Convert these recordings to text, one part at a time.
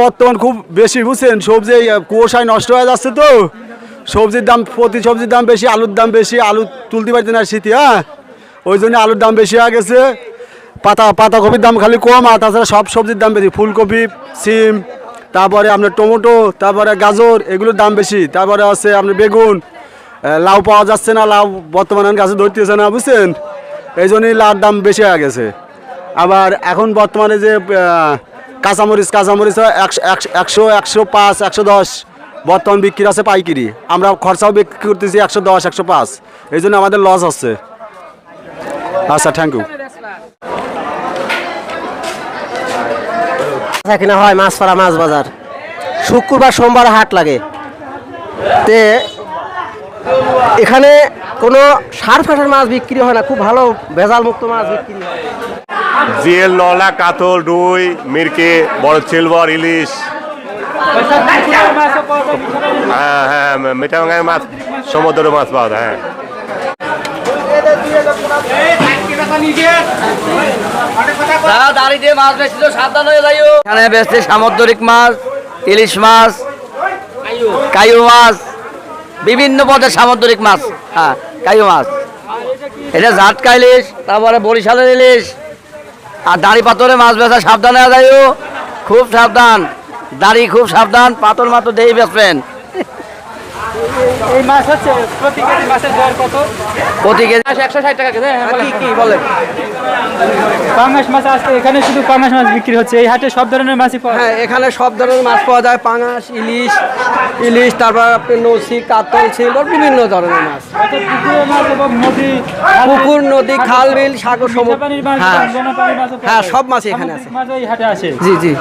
বর্তমান খুব বেশি, বুঝছেন? সবজি কুয়াশায় নষ্ট হয়ে যাচ্ছে তো। সবজির দাম, প্রতি সবজির দাম বেশি, আলুর দাম বেশি, আলু তুলতে পারছে না শীতে হ্যাঁ? ওই জন্য আলুর দাম বেশি হয়ে গেছে। পাতা, পাতাকপির দাম খালি কম, আর তাছাড়া সব সবজির দাম বেশি। ফুলকপি, সিম, তারপরে আপনার টমেটো, তারপরে গাজর, এগুলোর দাম বেশি। তারপরে আছে আপনার বেগুন। লাউ পাওয়া যাচ্ছে না, লাউ বর্তমানে গাছে ধরতেছে না, বুঝছেন? এই জন্যই লাউর দাম বেশি হয়ে গেছে। আবার এখন বর্তমানে যে কাঁচামরিচ কাঁচামরিচ একশো, একশো- পাঁচ, একশো দশ। বর্তমান বিক্রি আছে পাইকিরি। আমরা খরচাও বিক্রি করতেছি একশো দশ, একশো পাঁচ। এই জন্য আমাদের লস হচ্ছে। আচ্ছা থ্যাংক ইউ এখানে হয়, মাছ মাছপাড়া মাছ বাজার। শুক্রবার, সোমবার হাট লাগে। তে এখানে কোনো সার ফাটার মাছ বিক্রি হয় না। খুব ভালো ভেজাল মুক্ত মাছ বিক্রি হয়। জিএল নলা, কাতল, রুই, মিরকে, বড় সিলভার, ইলিশ। হ্যাঁ হ্যাঁ মিঠাঙ্গায় মাছ, সমুদ্রের মাছ পাওয়া যায় হ্যাঁ। হয়ে সামুদ্রিক মাছ, ইলিশ মাছ, কায়ু মাছ, বিভিন্ন পদের সামুদ্রিক মাছ হ্যাঁ কায়ু মাছ। এটা ঝাটকা ইলিশ তারপরে বরিশালের ইলিশ আর দাড়ি পাথরে মাছ বেচা সাবধানে আদায়ও খুব সাবধান। দাড়ি খুব সাবধান, পাথর মাত্র দেই বেচবেন। এই মাছ হচ্ছে প্রতি কেজি মাছের দর কত? প্রতি কেজি একশো ষাট টাকা কেজি হ্যাঁ, কি কি বলেন। পাঙ্গাস মাছ আসছে এখানে শুধু পাঙ্গাস মাছ বিক্রি হচ্ছে এই হাটে সব ধরনের মাছই পাওয়া যায়? হ্যাঁ এখানে সব ধরনের মাছ পাওয়া যায় পাঙাশ ইলিশ ইলিশ তারপর আপনি নসি কাতল সিলভার বিভিন্ন ধরনের মাছ। মাছ পুকুর নদী খাল বিল সাগর সমুদ্র মাছ হ্যাঁ। হ্যাঁ, সব মাছই এখানে আছে। জি জি।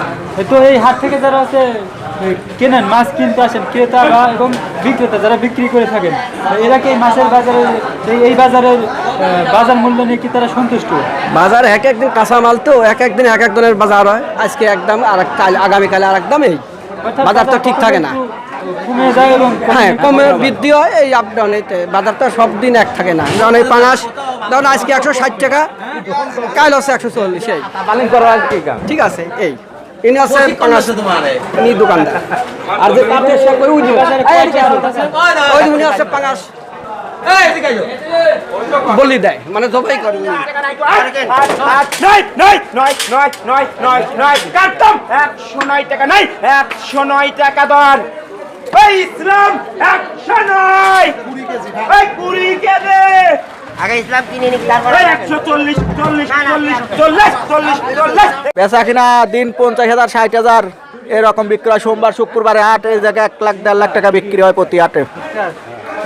তো এই হাট থেকে যারা আছে কেনেন মাছ কিনতে আসেন ক্রেতা বা এবং বিক্রেতা যারা বিক্রি করে থাকেন এরা কি এই মাছের বাজারে এই- এই বাজারের বাজার মূল্য নিয়ে কি তারা সন্তুষ্ট? বাজার এক একদিন কাঁচা মাল তো এক একদিন এক এক ধরনের বাজার হয়। আজকে একদম আর এক কাল আগামীকালে আর একদম এই। বাজার তো ঠিক থাকে না। কমে যায় এবং হ্যাঁ কমে বৃদ্ধি হয় এই আপ ডাউন বাজার তো সব দিন এক থাকে না। যেমন এই পাঙাশ ধরুন আজকে একশো ষাট টাকা কাল হচ্ছে একশো চল্লিশ এই। ঠিক আছে এই। ইনি আছে ইনি দোকানদার। আর যে তাতে সে করে উনি। ওই উনি আছে পাঙাশ বলি দেয় মানে জবাই করে। একশো নয় টাকা নাই একশো নয় টাকা দর। এই ইসলাম একশো নয়। ইসলাম কিনে নিক তারপর বেচা কিনা দিন পঞ্চাশ হাজার ষাট হাজার এরকম বিক্রি হয় সোমবার শুক্রবারে হাট এই জায়গায় এক লাখ দেড় লাখ টাকা বিক্রি হয় প্রতি হাটে।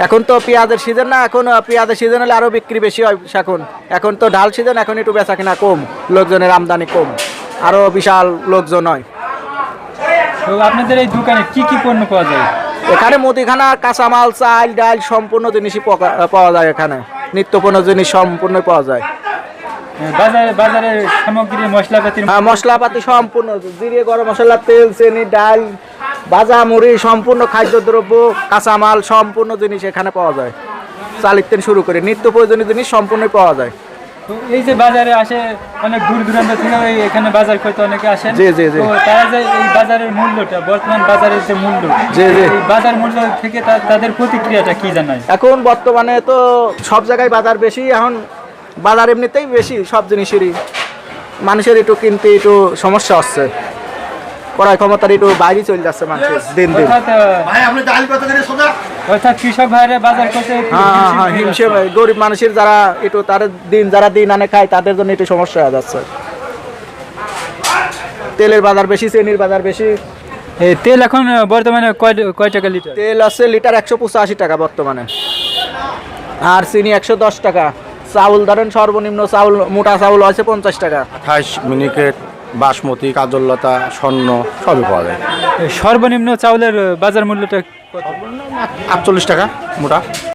এখন তো পেঁয়াজের সিজন না এখন পেঁয়াজের সিজন হলে আরও বিক্রি বেশি হয় এখন। এখন তো ডাল সিজন এখন একটু বেচা কিনা কম লোকজনের আমদানি কম আরও বিশাল লোকজন হয়। তো আপনাদের এই দোকানে কি কি পণ্য পাওয়া যায়? এখানে মুদিখানা কাঁচামাল চাল ডাল সম্পূর্ণ জিনিসই পাওয়া যায় এখানে। নিত্যপূর্ণ জিনিস সম্পূর্ণ পাওয়া যায়। বাজারে বাজারের সামগ্রী মশলাপাতি হ্যাঁ মশলাপাতি সম্পূর্ণ জিরে গরম মশলা তেল চিনি ডাল ভাজা মুড়ি সম্পূর্ণ খাদ্যদ্রব্য কাঁচামাল সম্পূর্ণ জিনিস এখানে পাওয়া যায়। থেকে শুরু করে নিত্য প্রয়োজনীয় জিনিস সম্পূর্ণ পাওয়া যায়। তো এই যে বাজারে আসে অনেক দূর দূরান্ত থেকে এখানে বাজার করতে অনেকে আসেন জি, জি, জি। তারা যে এই বাজারের মূল্যটা বর্তমান বাজারের যে মূল্য জি, জি। এই বাজার মূল্য থেকে তাদের প্রতিক্রিয়াটা কি জানায় এখন বর্তমানে তো সব জায়গায় বাজার বেশি এখন বাজার এমনিতেই বেশি সব জিনিসেরই মানুষের একটু কিনতে একটু সমস্যা হচ্ছে ক্রয় ক্ষমতার একটু বাইরে চলে যাচ্ছে মানুষের দিন দিন। হ্যাঁ হ্যাঁ হ্যাঁ। গরিব মানুষের যারা একটু তাদের দিন যারা দিন আনে খায় তাদের জন্য একটু সমস্যা হয়ে যাচ্ছে। তেলের বাজার বেশি চিনির বাজার বেশি। এই তেল এখন বর্তমানে কয় কয় টাকা লিটার? তেল আছে লিটার একশো পঁচাশি টাকা বর্তমানে। আর চিনি একশো দশ টাকা। চাউল ধরেন সর্বনিম্ন চাউল মোটা চাউল আছে পঞ্চাশ টাকা। আঠাশ মিনিকেট বাসমতি কাজললতা স্বর্ণ সবই পাওয়া যায়। সর্বনিম্ন চাউলের বাজার মূল্যটা আটচল্লিশ টাকা মোটা।